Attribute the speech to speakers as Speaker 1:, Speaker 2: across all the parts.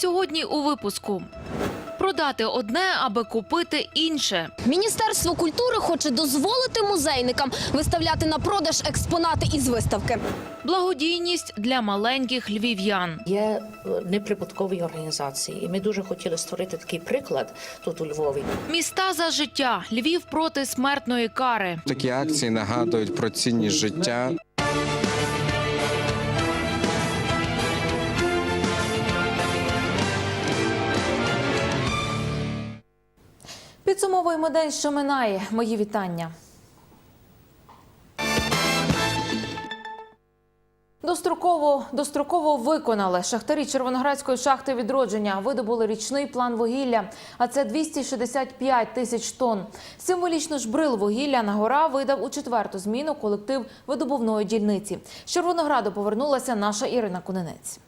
Speaker 1: Сьогодні у випуску продати одне, аби купити інше.
Speaker 2: Міністерство культури хоче дозволити музейникам виставляти на продаж експонати із виставки.
Speaker 1: Благодійність для маленьких львів'ян.
Speaker 3: Є е, неприбуткові організації, і ми дуже хотіли створити такий приклад тут у Львові.
Speaker 1: Міста за життя. Львів проти смертної кари.
Speaker 4: Такі акції нагадують про цінність життя.
Speaker 1: Підсумовуємо день, що минає. Мої вітання. Достроково, достроково виконали. Шахтарі Червоноградської шахти відродження видобули річний план вугілля, а це 265 тисяч тонн. Символічно ж брил вугілля на гора видав у четверту зміну колектив видобувної дільниці. З Червонограду повернулася наша Ірина Кунинець.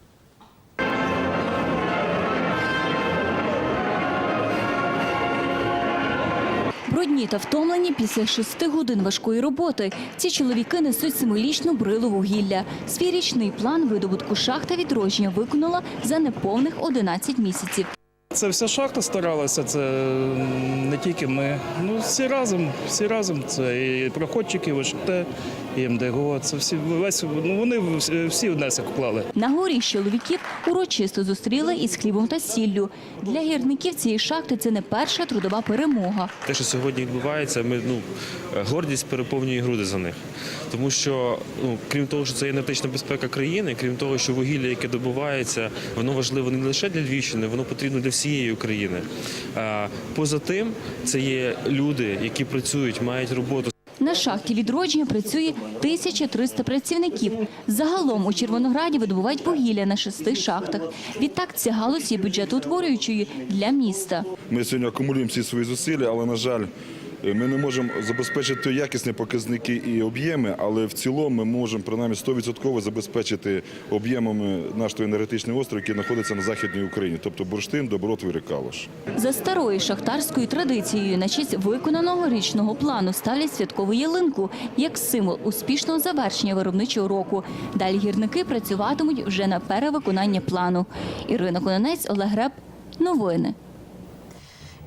Speaker 5: Брудні та втомлені після шести годин важкої роботи. Ці чоловіки несуть символічну брилу вугілля. Свій річний план видобутку шахта відродження виконала за неповних 11 місяців.
Speaker 6: Це вся шахта старалася, це не тільки ми. Ну, всі разом, всі разом. Це і проходчики, і ВШТ, і МДГО. Це всі весь, ну, вони всі- всі внесок вклали.
Speaker 5: На горі чоловіків урочисто зустріли із хлібом та сіллю. Для гірників цієї шахти це не перша трудова перемога.
Speaker 7: Те, що сьогодні відбувається, ми ну гордість переповнює груди за них. Тому що, ну крім того, що це енергетична безпека країни, крім того, що вугілля, яке добувається, воно важливо не лише для Львівщини, воно потрібно для всієї України. Поза тим, це є люди, які працюють, мають роботу.
Speaker 5: На шахті відродження працює 1300 працівників. Загалом у Червонограді видобувають вугілля на шести шахтах. Відтак ця галузь є бюджетоутворюючою для міста.
Speaker 8: Ми сьогодні акумулюємо всі свої зусилля, але, на жаль, ми не можемо забезпечити якісні показники і об'єми, але в цілому ми можемо принаймні 100% забезпечити об'ємами наш енергетичний остров, який знаходиться на Західній Україні, тобто бурштин, добротвір і калош.
Speaker 5: За старою шахтарською традицією на честь виконаного річного плану ставлять святкову ялинку як символ успішного завершення виробничого року. Далі гірники працюватимуть вже на перевиконання плану. Ірина Кононець, Олег Греб. Новини.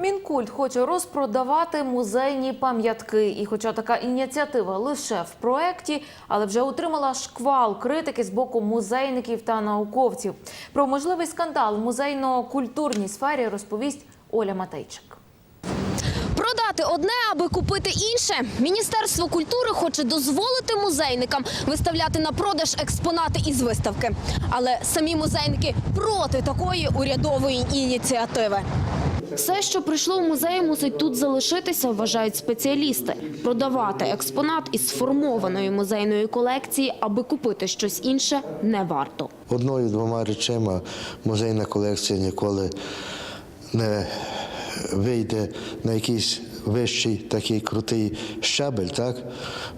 Speaker 1: Мінкульт хоче розпродавати музейні пам'ятки. І хоча така ініціатива лише в проєкті, але вже отримала шквал критики з боку музейників та науковців. Про можливий скандал в музейно-культурній сфері розповість Оля Матейчик.
Speaker 2: Продати одне, аби купити інше. Міністерство культури хоче дозволити музейникам виставляти на продаж експонати із виставки. Але самі музейники проти такої урядової ініціативи. Все, що прийшло в музей, мусить тут залишитися, вважають спеціалісти. Продавати експонат із сформованої музейної колекції, аби купити щось інше, не варто.
Speaker 9: Одною-двома речима музейна колекція ніколи не вийде на якийсь вищий такий крутий щабель, так?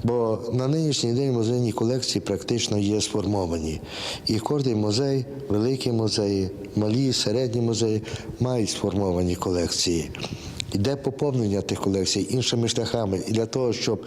Speaker 9: Бо на нинішній день музейні колекції практично є сформовані. І кожен музей, великі музеї, малі, середні музеї мають сформовані колекції. Йде поповнення тих колекцій іншими шляхами. І для того, щоб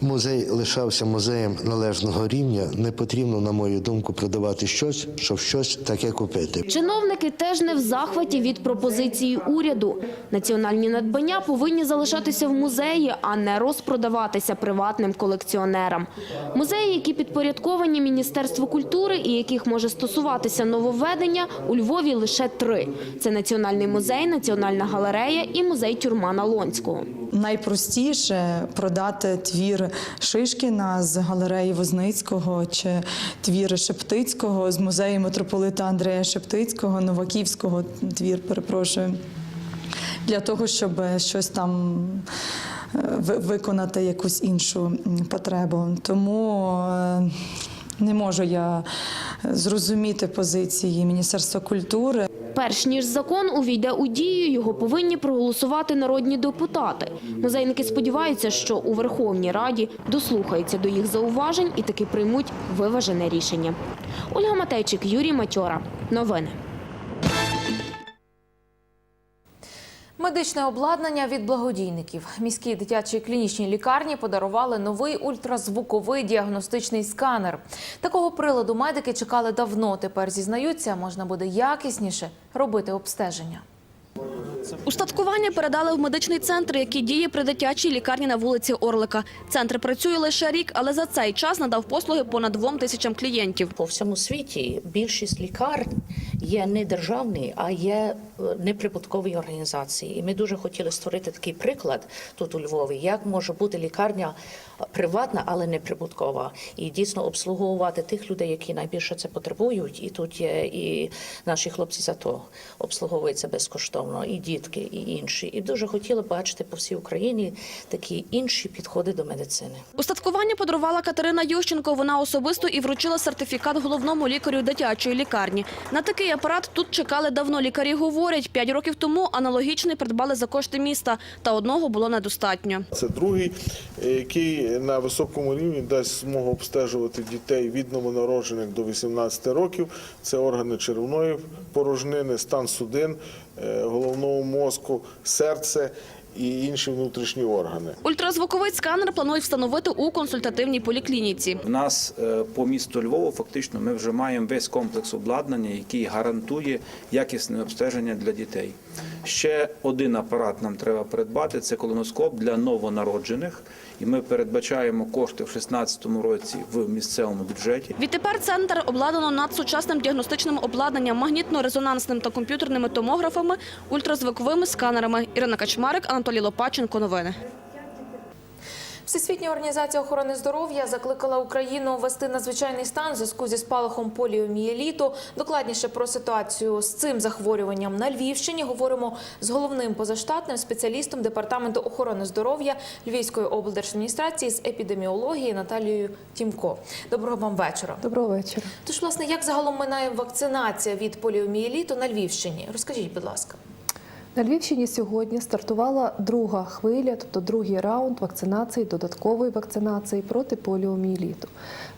Speaker 9: музей лишався музеєм належного рівня, не потрібно, на мою думку, продавати щось, щоб щось таке купити.
Speaker 2: Чиновники теж не в захваті від пропозиції уряду. Національні надбання повинні залишатися в музеї, а не розпродаватися приватним колекціонерам. Музеї, які підпорядковані Міністерству культури і яких може стосуватися нововведення, у Львові лише три: це Національний музей, Національна галерея і музей тюрма Налонського.
Speaker 10: Найпростіше продати твір Шишкіна з галереї Возницького чи твір Шептицького з музею митрополита Андрея Шептицького, Новаківського твір, перепрошую, для того, щоб щось там е, виконати якусь іншу потребу. Тому е, не можу я зрозуміти позиції Міністерства культури.
Speaker 2: Перш ніж закон увійде у дію, його повинні проголосувати народні депутати. Музейники сподіваються, що у Верховній Раді дослухаються до їх зауважень і таки приймуть виважене рішення. Ольга Матейчик, Юрій Матьора. Новини.
Speaker 1: Медичне обладнання від благодійників. Міській дитячій клінічній лікарні подарували новий ультразвуковий діагностичний сканер. Такого приладу медики чекали давно. Тепер зізнаються, можна буде якісніше робити обстеження.
Speaker 11: Устаткування передали в медичний центр, який діє при дитячій лікарні на вулиці Орлика. Центр працює лише рік, але за цей час надав послуги понад двом тисячам клієнтів.
Speaker 3: По всьому світі більшість лікарень є не державні, а є е, неприбуткові організації. І ми дуже хотіли створити такий приклад тут у Львові, як може бути лікарня приватна, але не прибуткова, і дійсно обслуговувати тих людей, які найбільше це потребують. І тут є і наші хлопці за то обслуговуються безкоштовно, і дітки, і інші. І дуже хотіли бачити по всій Україні такі інші підходи до медицини.
Speaker 11: Устаткування подарувала Катерина Ющенко. Вона особисто і вручила сертифікат головному лікарю дитячої лікарні. На такий апарат тут чекали давно. Лікарі говорять, п'ять років тому аналогічний придбали за кошти міста, та одного було недостатньо.
Speaker 12: Це другий, е, який на високому рівні дасть змогу обстежувати дітей від новонароджених до 18 років. Це органи черевної порожнини, стан судин, головного мозку, серце і інші внутрішні органи.
Speaker 11: Ультразвуковий сканер планують встановити у консультативній поліклініці.
Speaker 13: У нас е, по місту Львову фактично ми вже маємо весь комплекс обладнання, який гарантує якісне обстеження для дітей. Ще один апарат нам треба придбати це колоноскоп для новонароджених, і ми передбачаємо кошти в 2016 році в місцевому бюджеті.
Speaker 11: Відтепер центр обладнано надсучасним діагностичним обладнанням, магнітно-резонансним та комп'ютерними томографами, ультразвуковими сканерами. Ірина Качмарик, Анатолій Лопаченко. Новини.
Speaker 1: Всесвітня організація охорони здоров'я закликала Україну ввести надзвичайний стан в зв'язку зі спалахом поліомієліту. Докладніше про ситуацію з цим захворюванням на Львівщині говоримо з головним позаштатним спеціалістом департаменту охорони здоров'я Львівської облдержадміністрації з епідеміології Наталією Тімко. Доброго вам вечора.
Speaker 10: Доброго вечора.
Speaker 1: Тож, власне, як загалом минає вакцинація від поліомієліту на Львівщині? Розкажіть, будь ласка.
Speaker 10: На Львівщині сьогодні стартувала друга хвиля, тобто другий раунд вакцинації, додаткової вакцинації проти поліомієліту.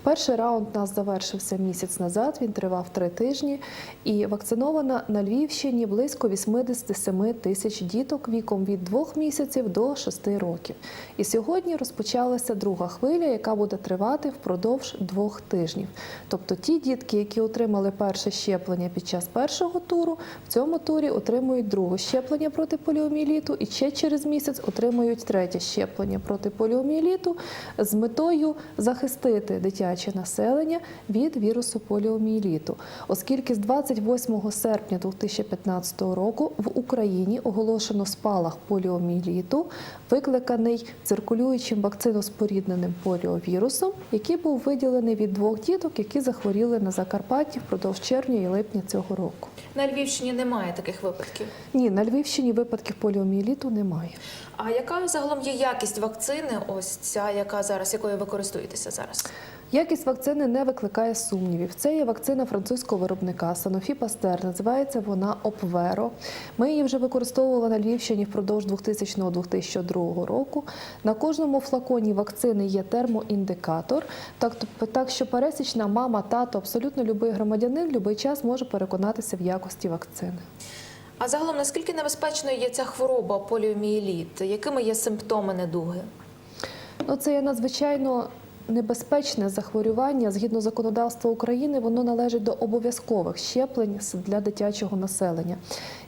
Speaker 10: Перший раунд у нас завершився місяць назад, він тривав три тижні, і вакциновано на Львівщині близько 87 тисяч діток віком від 2 місяців до 6 років. І сьогодні розпочалася друга хвиля, яка буде тривати впродовж двох тижнів. Тобто ті дітки, які отримали перше щеплення під час першого туру, в цьому турі отримують друге щеплення проти поліомієліту і ще через місяць отримують третє щеплення проти поліомієліту з метою захистити дитяче населення від вірусу поліомієліту, оскільки з 28 серпня 2015 року в Україні оголошено спалах поліомієліту, викликаний циркулюючим вакциноспорідненим поліовірусом, який був виділений від двох діток, які захворіли на Закарпатті впродовж червня і липня цього року.
Speaker 1: На Львівщині немає таких випадків.
Speaker 10: Ні, на Львівщині випадків поліомієліту немає.
Speaker 1: А яка загалом є якість вакцини? Ось ця, яка зараз, якою ви користуєтеся зараз?
Speaker 10: Якість вакцини не викликає сумнівів. Це є вакцина французького виробника Sanofi Pasteur. Називається вона Опверо. Ми її вже використовували на Львівщині впродовж 2000-2002 року. На кожному флаконі вакцини є термоіндикатор. Так, тобто, так що пересічна мама, тато, абсолютно будь-який громадянин будь-який час може переконатися в якості вакцини.
Speaker 1: А загалом наскільки небезпечною є ця хвороба поліомієліт? Якими є симптоми недуги?
Speaker 10: Ну, це є надзвичайно небезпечне захворювання. Згідно законодавства України, воно належить до обов'язкових щеплень для дитячого населення.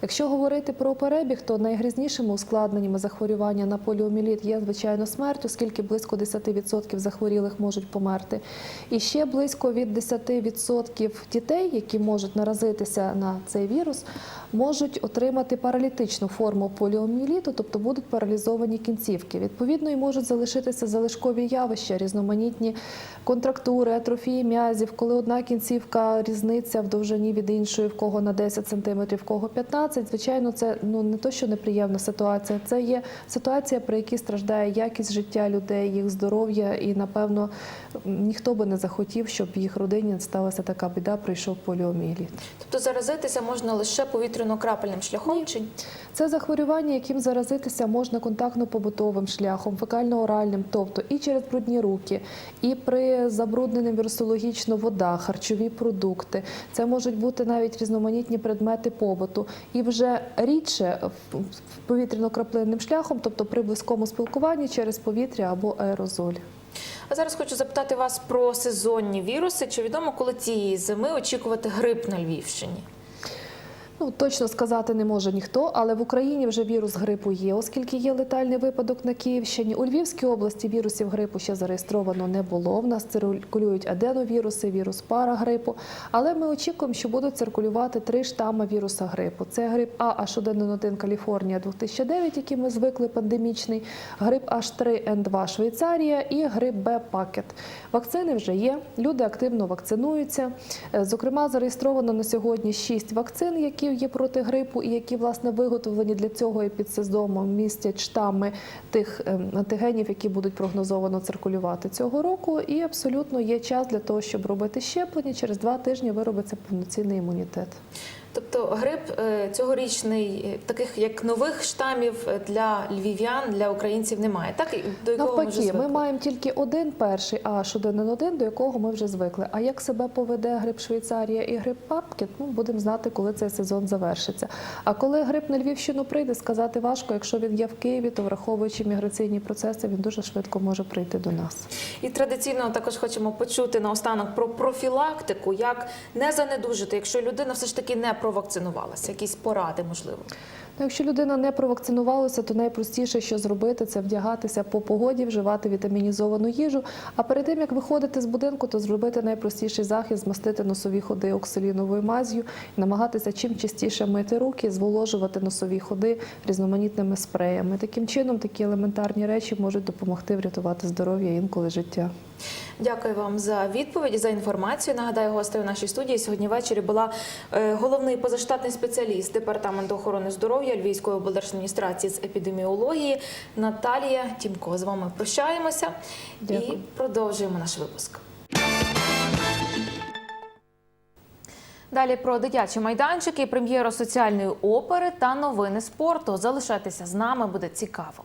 Speaker 10: Якщо говорити про перебіг, то найгрізнішими ускладненнями захворювання на поліоміеліт є, звичайно, смерть, оскільки близько 10% захворілих можуть померти. І ще близько від 10% дітей, які можуть наразитися на цей вірус, можуть отримати паралітичну форму поліоміеліту, тобто будуть паралізовані кінцівки. Відповідно, і можуть залишитися залишкові явища, різноманітні контрактури, атрофії м'язів, коли одна кінцівка різниця в довжині від іншої, в кого на 10 см, в кого 15 Звичайно, це ну не то, що неприємна ситуація, це є ситуація, при якій страждає якість життя людей, їх здоров'я, і напевно ніхто би не захотів, щоб в їх родині сталася така біда, прийшов поліоміеліт.
Speaker 1: Тобто заразитися можна лише повітряно-крапельним шляхом? Чи
Speaker 10: Це захворювання, яким заразитися можна контактно-побутовим шляхом, фекально-оральним, тобто і через брудні руки, і при забрудненні вірусологічно вода, харчові продукти. Це можуть бути навіть різноманітні предмети побуту. І вже рідше повітряно-краплинним шляхом, тобто при близькому спілкуванні через повітря або аерозоль.
Speaker 1: А зараз хочу запитати вас про сезонні віруси. Чи відомо, коли цієї зими очікувати грип на Львівщині?
Speaker 10: Ну, точно сказати не може ніхто, але в Україні вже вірус грипу є, оскільки є летальний випадок на Київщині. У Львівській області вірусів грипу ще зареєстровано не було. В нас циркулюють аденовіруси, вірус парагрипу. Але ми очікуємо, що будуть циркулювати три штами віруса грипу. Це грип А H1N1 Каліфорнія 2009, який ми звикли пандемічний, грип H3N2 Швейцарія і грип Б Пакет. Вакцини вже є. Люди активно вакцинуються. Е, Зокрема, зареєстровано на сьогодні шість вакцин, які є проти грипу, і які власне виготовлені для цього і під сезоном містять штами тих ем, антигенів, які будуть прогнозовано циркулювати цього року. І абсолютно є час для того, щоб робити щеплення. Через два тижні виробиться повноцінний імунітет.
Speaker 1: Тобто грип е, цьогорічний, е, таких як нових штамів е, для львів'ян, для українців немає. Так до якого ми вже
Speaker 10: Навпаки, ми
Speaker 1: звикли?
Speaker 10: маємо тільки один перший H1N1, до якого ми вже звикли. А як себе поведе грип Швейцарія і грип Папкет, ну будемо знати, коли цей сезон завершиться. А коли грип на Львівщину прийде, сказати важко. Якщо він є в Києві, то враховуючи міграційні процеси, він дуже швидко може прийти до нас.
Speaker 1: І традиційно також хочемо почути наостанок про профілактику, як не занедужити, якщо людина все ж таки не провакцинувалася. Якісь поради можливо.
Speaker 10: Ну, якщо людина не провакцинувалася, то найпростіше, що зробити, це вдягатися по погоді, вживати вітамінізовану їжу. А перед тим як виходити з будинку, то зробити найпростіший захист, змастити носові ходи оксаліновою маз'ю намагатися чим частіше мити руки, зволожувати носові ходи різноманітними спреями. Таким чином, такі елементарні речі можуть допомогти врятувати здоров'я інколи життя.
Speaker 1: Дякую вам за відповіді, за інформацію. Нагадаю, гостею в нашій студії сьогодні ввечері була е, головний позаштатний спеціаліст департаменту охорони здоров'я Львівської облдержадміністрації з епідеміології Наталія Тімко. З вами прощаємося і продовжуємо наш випуск. Далі про дитячі майданчики, прем'єру соціальної опери та новини спорту. Залишайтеся з нами, буде цікаво.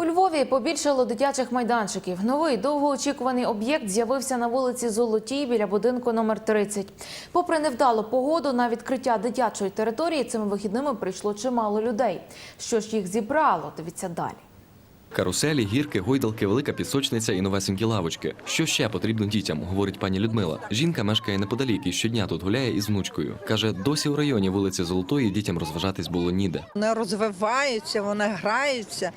Speaker 1: У Львові побільшало дитячих майданчиків. Новий довгоочікуваний об'єкт з'явився на вулиці Золотій біля будинку номер 30. Попри невдалу погоду, на відкриття дитячої території цими вихідними прийшло чимало людей. Що ж їх зібрало? Дивіться далі.
Speaker 14: Каруселі, гірки, гойдалки, велика пісочниця і новесенькі лавочки. Що ще потрібно дітям, говорить пані Людмила. Жінка мешкає неподалік і щодня тут гуляє із внучкою. Каже, досі у районі вулиці Золотої дітям розважатись було ніде.
Speaker 15: Вони розвиваються, вони граються.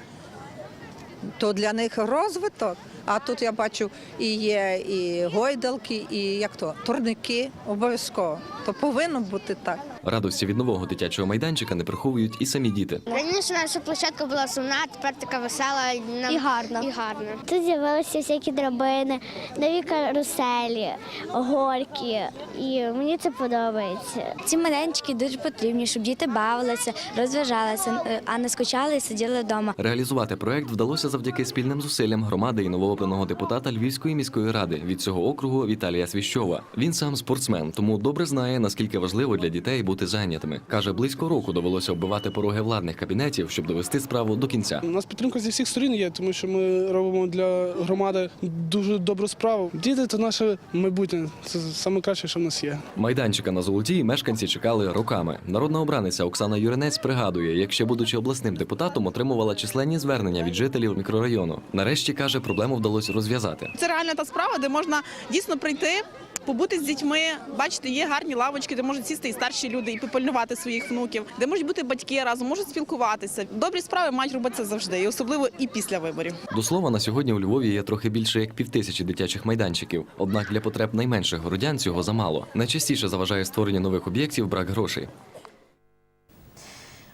Speaker 15: То для них розвиток. А тут я бачу і є і гойдалки, і як то турники обов'язково. То повинно бути так.
Speaker 14: Радості від нового дитячого майданчика не приховують і самі діти.
Speaker 16: Раніше наша площадка була сумна, а тепер така весела і гарна. І гарна. Тут з'явилися всякі драбини, нові каруселі, горки, і мені це подобається. Ці майданчики дуже потрібні, щоб діти бавилися, розважалися, е, а не скучали і сиділи вдома.
Speaker 14: Реалізувати проект вдалося завдяки спільним зусиллям громади і новообраного депутата Львівської міської ради від цього округу Віталія Свіщова. Він сам спортсмен, тому добре знає наскільки важливо для дітей бути зайнятими. каже, близько року довелося оббивати пороги владних кабінетів, щоб довести справу до кінця.
Speaker 17: У нас підтримка зі всіх сторін є, тому що ми робимо для громади дуже добру справу. Діти це наше майбутнє. Це найкраще, що в нас є.
Speaker 14: Майданчика на золотій мешканці чекали роками. Народна обраниця Оксана Юринець пригадує, як ще будучи обласним депутатом, отримувала численні звернення від жителів мікрорайону. Нарешті каже, проблему вдалося розв'язати.
Speaker 18: Це реальна та справа, де можна дійсно прийти, побути з дітьми. Бачите, є гарні лавочки, де можуть сісти і старші люди, і попильнувати своїх внуків, де можуть бути батьки разом, можуть спілкуватися. Добрі справи мають робитися завжди, і особливо і після виборів.
Speaker 14: До слова, на сьогодні у Львові є трохи більше як півтисячі дитячих майданчиків. Однак для потреб найменших городян цього замало. Найчастіше заважає створення нових об'єктів брак грошей.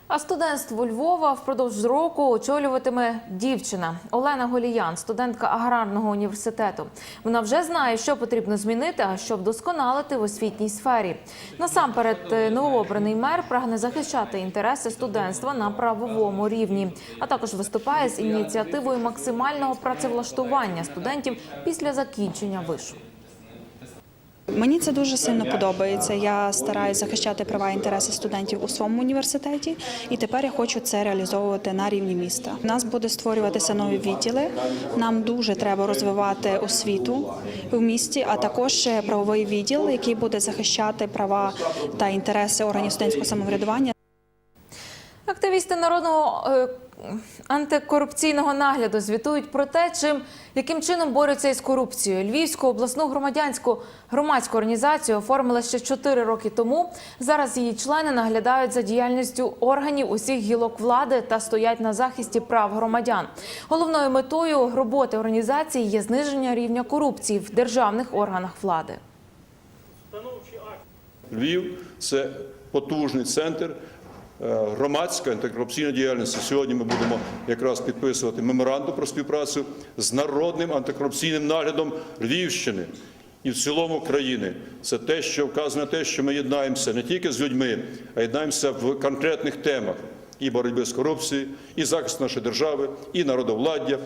Speaker 1: А студентство Львова впродовж року очолюватиме дівчина Олена Голіян, студентка аграрного університету. Вона вже знає, що потрібно змінити, а що вдосконалити в освітній сфері. Насамперед, е, новообраний мер прагне захищати інтереси студентства на правовому рівні, а також виступає з ініціативою максимального працевлаштування студентів після закінчення вишу.
Speaker 19: Мені це дуже сильно подобається. Я стараюся захищати права і інтереси студентів у своєму університеті, і тепер я хочу це реалізовувати на рівні міста. У нас буде створюватися нові відділи. Нам дуже треба розвивати освіту в місті, а також правовий відділ, який буде захищати права та інтереси органів студентського самоврядування.
Speaker 1: Активісти народного е, антикорупційного нагляду звітують про те, чим яким чином борються із корупцією. Львівську обласну громадянську громадську організацію оформили ще 4 роки тому. Зараз її члени наглядають за діяльністю органів усіх гілок влади та стоять на захисті прав громадян. Головною метою роботи організації є зниження рівня корупції в державних органах влади.
Speaker 13: Львів це потужний центр е, громадської антикорупційної діяльності. Сьогодні ми будемо якраз підписувати меморандум про співпрацю з народним антикорупційним наглядом Львівщини і в цілому країни. Це те, що вказує на те, що ми єднаємося не тільки з людьми, а єднаємося в конкретних темах і боротьби з корупцією, і захист нашої держави, і народовладдя.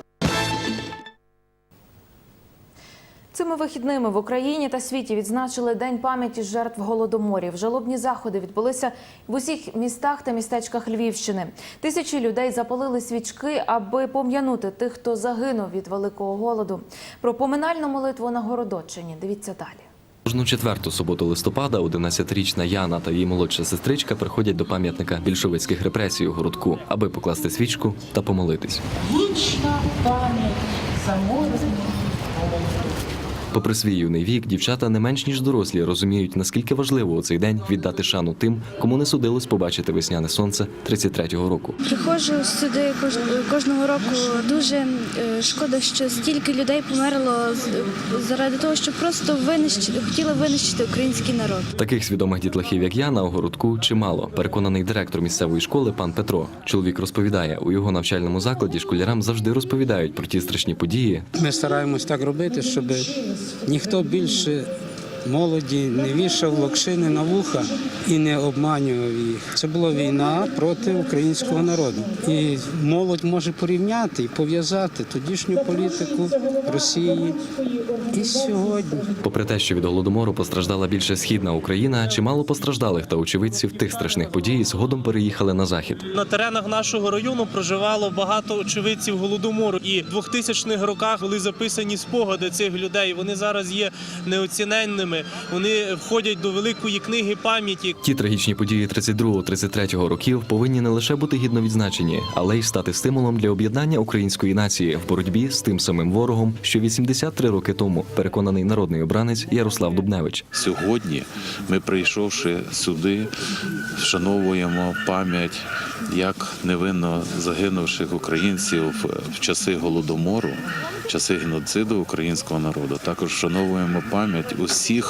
Speaker 1: Цими вихідними в Україні та світі відзначили День пам'яті жертв голодоморів. Жалобні заходи відбулися в усіх містах та містечках Львівщини. Тисячі людей запалили свічки, аби пом'янути тих, хто загинув від великого голоду. Про поминальну молитву на Городочині. Дивіться далі.
Speaker 14: Кожну четверту суботу листопада 11-річна Яна та її молодша сестричка приходять до пам'ятника більшовицьких репресій у городку, аби покласти свічку та помолитись.
Speaker 20: Вічна пам'ять заморозних
Speaker 14: Попри свій юний вік, дівчата не менш ніж дорослі розуміють, наскільки важливо у цей день віддати шану тим, кому не судилось побачити весняне сонце 33-го року.
Speaker 16: Приходжу сюди кож- кожного року. Дуже е, шкода, що стільки людей померло з- заради того, що просто винищити, хотіли винищити український народ.
Speaker 14: Таких свідомих дітлахів, як Яна, у городку чимало. Переконаний директор місцевої школи пан Петро. Чоловік розповідає, у його навчальному закладі школярам завжди розповідають про ті страшні події,
Speaker 21: Ми стараємось так робити, щоб ніхто більше молоді не вішав локшини на вуха і не обманював їх. Це була війна проти українського народу. І молодь може порівняти і пов'язати тодішню політику Росії і сьогодні.
Speaker 14: Попри те, що від голодомору постраждала більше східна Україна, чимало постраждалих та очевидців тих страшних подій згодом переїхали на захід.
Speaker 22: На теренах нашого району проживало багато очевидців голодомору. І в 2000-х роках були записані спогади цих людей. Вони зараз є неоціненними. Вони входять до великої книги пам'яті.
Speaker 14: Ті трагічні події 32-33 років повинні не лише бути гідно відзначені, але й стати стимулом для об'єднання української нації в боротьбі з тим самим ворогом, що 83 роки тому переконаний народний обранець Ярослав Дубневич.
Speaker 23: Сьогодні ми, прийшовши сюди, вшановуємо пам'ять як невинно загинувших українців в часи голодомору, в часи геноциду українського народу. Також вшановуємо пам'ять усіх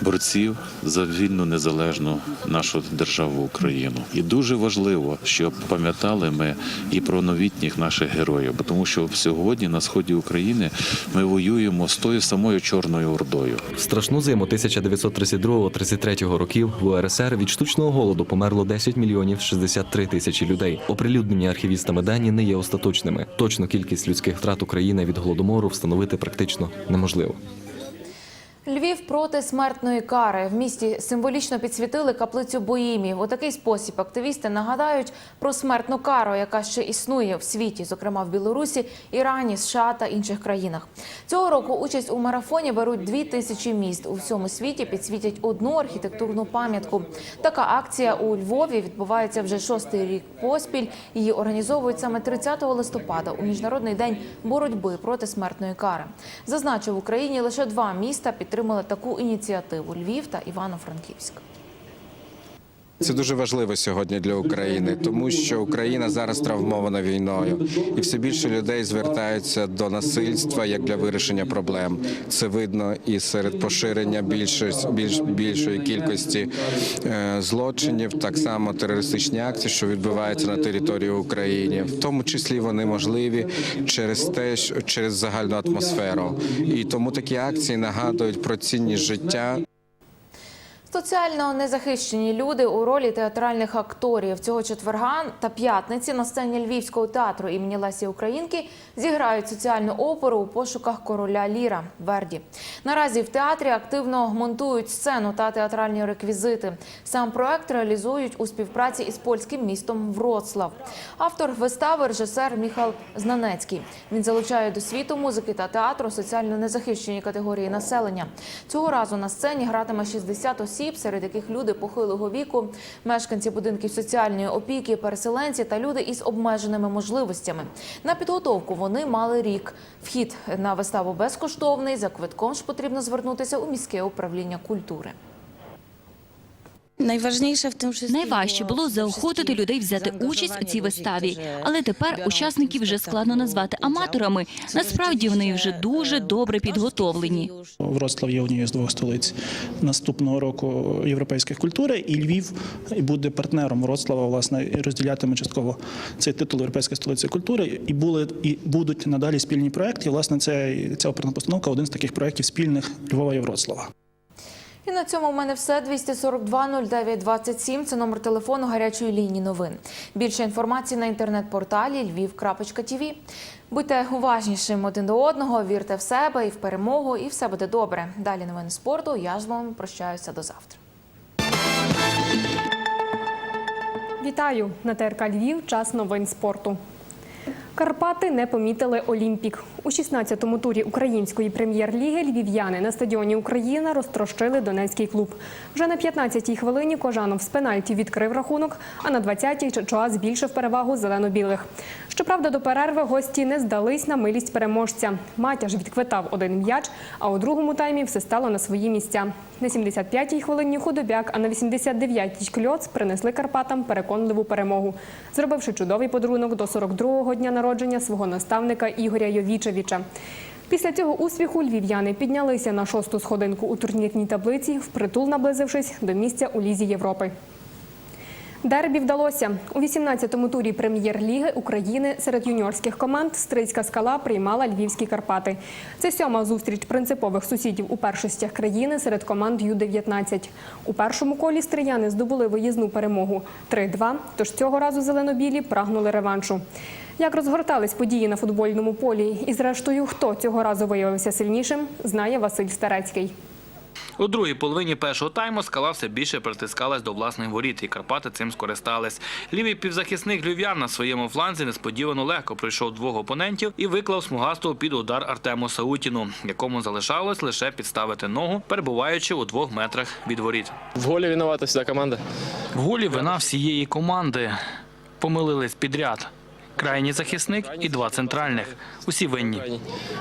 Speaker 23: борців за вільну незалежну нашу державу Україну. І дуже важливо, щоб пам'ятали ми і про новітніх наших героїв, бо тому що сьогодні на сході України ми воюємо з тою самою Чорною Ордою.
Speaker 14: Страшну зиму 1932-33 років в УРСР від штучного голоду померло 10 мільйонів 63 тисячі людей. Оприлюднені архівістами дані не є остаточними. Точну кількість людських втрат України від голодомору встановити практично неможливо.
Speaker 1: Львів проти смертної кари. В місті символічно підсвітили каплицю Боїмів. У такий спосіб активісти нагадають про смертну кару, яка ще існує в світі, зокрема в Білорусі, Ірані, США та інших країнах. Цього року участь у марафоні беруть дві тисячі міст. У всьому світі підсвітять одну архітектурну пам'ятку. Така акція у Львові відбувається вже шостий рік поспіль. Її організовують саме 30 листопада у міжнародний день боротьби проти смертної кари. Зазначу, в Україні лише два міста підтримали таку ініціативу Львів та Івано-Франківськ.
Speaker 4: Це дуже важливо сьогодні для України, тому що Україна зараз травмована війною, і все більше людей звертаються до насильства як для вирішення проблем. Це видно і серед поширення більшої більш більшої кількості е, злочинів, так само терористичні акції, що відбуваються на території України, в тому числі вони можливі через те, що через загальну атмосферу. І тому такі акції нагадують про цінність життя.
Speaker 1: Соціально незахищені люди у ролі театральних акторів цього четверга та п'ятниці на сцені Львівського театру імені Лесі Українки зіграють соціальну оперу у пошуках короля Ліра Верді. Наразі в театрі активно монтують сцену та театральні реквізити. Сам проект реалізують у співпраці із польським містом Вроцлав. Автор вистави режисер Міхал Знанецький. Він залучає до світу музики та театру соціально незахищені категорії населення. Цього разу на сцені гратиме 60 осіб, серед яких люди похилого віку, мешканці будинків соціальної опіки, переселенці та люди із обмеженими можливостями. На підготовку вони мали рік. Вхід на виставу безкоштовний. За квитком ж потрібно звернутися у міське управління культури.
Speaker 24: Найважніше в тому, що найважче було заохотити людей взяти участь у цій виставі. Але тепер учасників вже складно назвати аматорами. Насправді вони вже дуже добре підготовлені.
Speaker 25: Вроцлав є однією з двох столиць наступного року європейських культури, і Львів буде партнером Вроцлава, власне, розділятиме частково цей титул Європейська столиця культури. І були і будуть надалі спільні проекти. І, власне, це ця оперна постановка один з таких проєктів спільних Львова і Вроцлава.
Speaker 1: І на цьому в мене все. 242 09 27 – Це номер телефону гарячої лінії новин. Більше інформації на інтернет-порталі lviv.tv. Будьте уважнішим один до одного, вірте в себе і в перемогу, і все буде добре. Далі новини спорту. Я з вами прощаюся до завтра.
Speaker 26: Вітаю на ТРК Львів. Час новин спорту. Карпати не помітили Олімпік. У 16-му турі української прем'єр-ліги львів'яни на стадіоні Україна розтрощили Донецький клуб. Вже на 15-й хвилині Кожанов з пенальті відкрив рахунок, а на 20-й Чечуа збільшив перевагу зелено-білих. Щоправда, до перерви гості не здались на милість переможця. Матяж відквитав один м'яч, а у другому таймі все стало на свої місця. На 75-й хвилині худобяк, а на 89-й кльоц принесли Карпатам переконливу перемогу, зробивши чудовий подарунок до 42-го дня народження свого наставника Ігоря Йовічевича. Після цього успіху львів'яни піднялися на шосту сходинку у турнірній таблиці, впритул наблизившись до місця у Лізі Європи. Дербі вдалося. У 18-му турі прем'єр-ліги України серед юніорських команд Стрийська скала приймала львівські Карпати. Це сьома зустріч принципових сусідів у першостях країни серед команд Ю-19. У першому колі стрияни здобули виїзну перемогу 3-2, тож цього разу зеленобілі прагнули реваншу. Як розгортались події на футбольному полі і, зрештою, хто цього разу виявився сильнішим, знає Василь Старецький.
Speaker 27: У другій половині першого тайму скала все більше притискалась до власних воріт, і Карпати цим скористались. Лівий півзахисник львів'ян на своєму фланзі несподівано легко пройшов двох опонентів і виклав смугастого під удар Артему Саутіну, якому залишалось лише підставити ногу, перебуваючи у двох метрах від воріт.
Speaker 28: В голі винувата вся команда.
Speaker 27: В голі вина всієї команди. Помилились підряд. Крайній захисник і два центральних. Усі винні.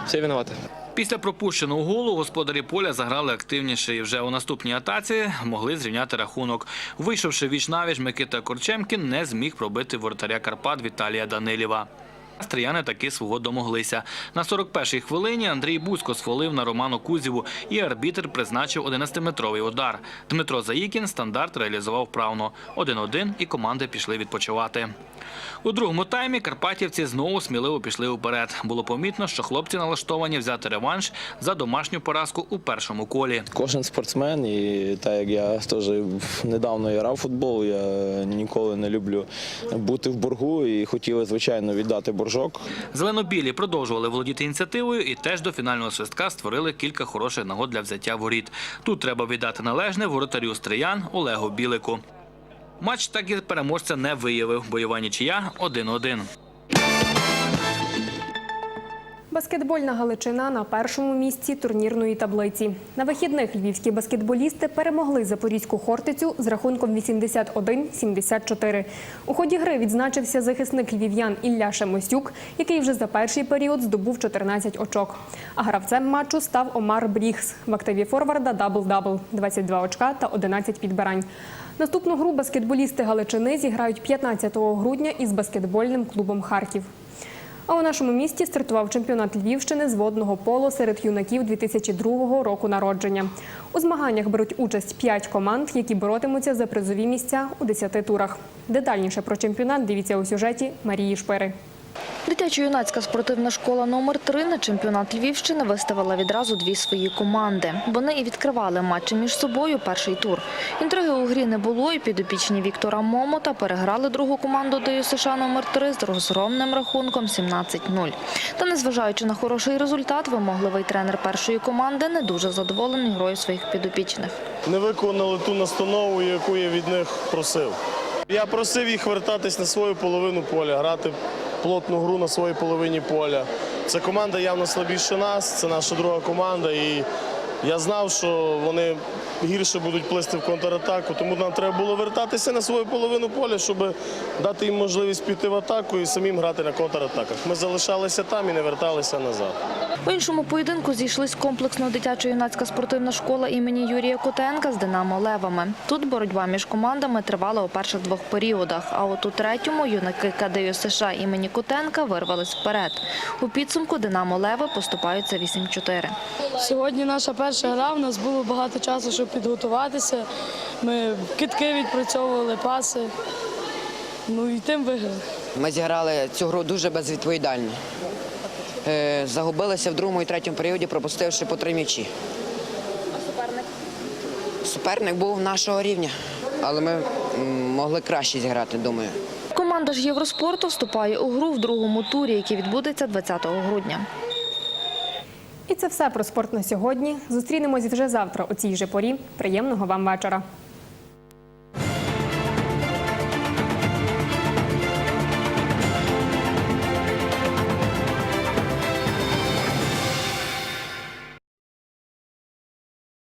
Speaker 28: Всі винуваті.
Speaker 27: Після пропущеного голу господарі поля заграли активніше і вже у наступній атаці могли зрівняти рахунок. Вийшовши віч навіч, Микита Корчемкін не зміг пробити воротаря Карпат Віталія Данилєва. Стріяни таки свого домоглися. На 41-й хвилині Андрій Бузько сфолив на Роману Кузєву, і арбітр призначив 11-метровий удар. Дмитро Заїкін стандарт реалізував вправно. 1-1 і команди пішли відпочивати. У другому таймі карпатівці знову сміливо пішли уперед. Було помітно, що хлопці налаштовані взяти реванш за домашню поразку у першому колі.
Speaker 28: Кожен спортсмен, і так як я теж недавно грав футбол, я ніколи не люблю бути в боргу і хотіли, звичайно, віддати боржок.
Speaker 27: Зеленобілі продовжували володіти ініціативою і теж до фінального свистка створили кілька хороших нагод для взяття воріт. Тут треба віддати належне воротарю Стриян Олегу Білику. Матч так і переможця не виявив. Бойова нічия 1-1.
Speaker 26: Баскетбольна Галичина на першому місці турнірної таблиці. На вихідних львівські баскетболісти перемогли запорізьку хортицю з рахунком 81-74. У ході гри відзначився захисник львів'ян Ілля Шемосюк, який вже за перший період здобув 14 очок. А гравцем матчу став Омар Брігс. В активі форварда дабл-дабл – 22 очка та 11 підбирань. Наступну гру баскетболісти Галичини зіграють 15 грудня із баскетбольним клубом Харків. А у нашому місті стартував чемпіонат Львівщини з водного поло серед юнаків 2002 року народження. У змаганнях беруть участь 5 команд, які боротимуться за призові місця у 10 турах. Детальніше про чемпіонат дивіться у сюжеті Марії Шпири.
Speaker 29: Дитячо-юнацька спортивна школа номер 3 на чемпіонат Львівщини виставила відразу дві свої команди. Вони і відкривали матчі між собою перший тур. Інтриги у грі не було, і підопічні Віктора Момота переграли другу команду ДЮСШ США номер 3 з розгромним рахунком 17-0. Та незважаючи на хороший результат, вимогливий тренер першої команди не дуже задоволений грою своїх підопічних.
Speaker 30: не виконали ту настанову, яку я від них просив. Я просив їх вертатись на свою половину поля, грати плотну гру на своїй половині поля. Це команда явно слабіше нас, це наша друга команда. І я знав, що вони гірше будуть плисти в контратаку, тому нам треба було вертатися на свою половину поля, щоб дати їм можливість піти в атаку і самим грати на контратаках. Ми залишалися там і не верталися назад.
Speaker 29: У іншому поєдинку зійшлись комплексно дитячо-юнацька спортивна школа імені Юрія Котенка з Динамо Левами. Тут боротьба між командами тривала у перших двох періодах. А от у третьому юнаки КДЮ США імені Котенка вирвались вперед. У підсумку Динамо Леви поступаються 8-4.
Speaker 31: Сьогодні наша перша гра. У нас було багато часу, щоб підготуватися. Ми китки відпрацьовували, паси. Ну і тим виграли.
Speaker 32: Ми зіграли цю гру дуже безвідповідально. Е, Загубилися в другому і третьому періоді, пропустивши по три м'ячі. А суперник? Суперник був нашого рівня, але ми могли краще зіграти, думаю.
Speaker 29: Команда ж Євроспорту вступає у гру в другому турі, який відбудеться 20 грудня.
Speaker 26: І це все про спорт на сьогодні. Зустрінемось вже завтра у цій же порі. Приємного вам вечора.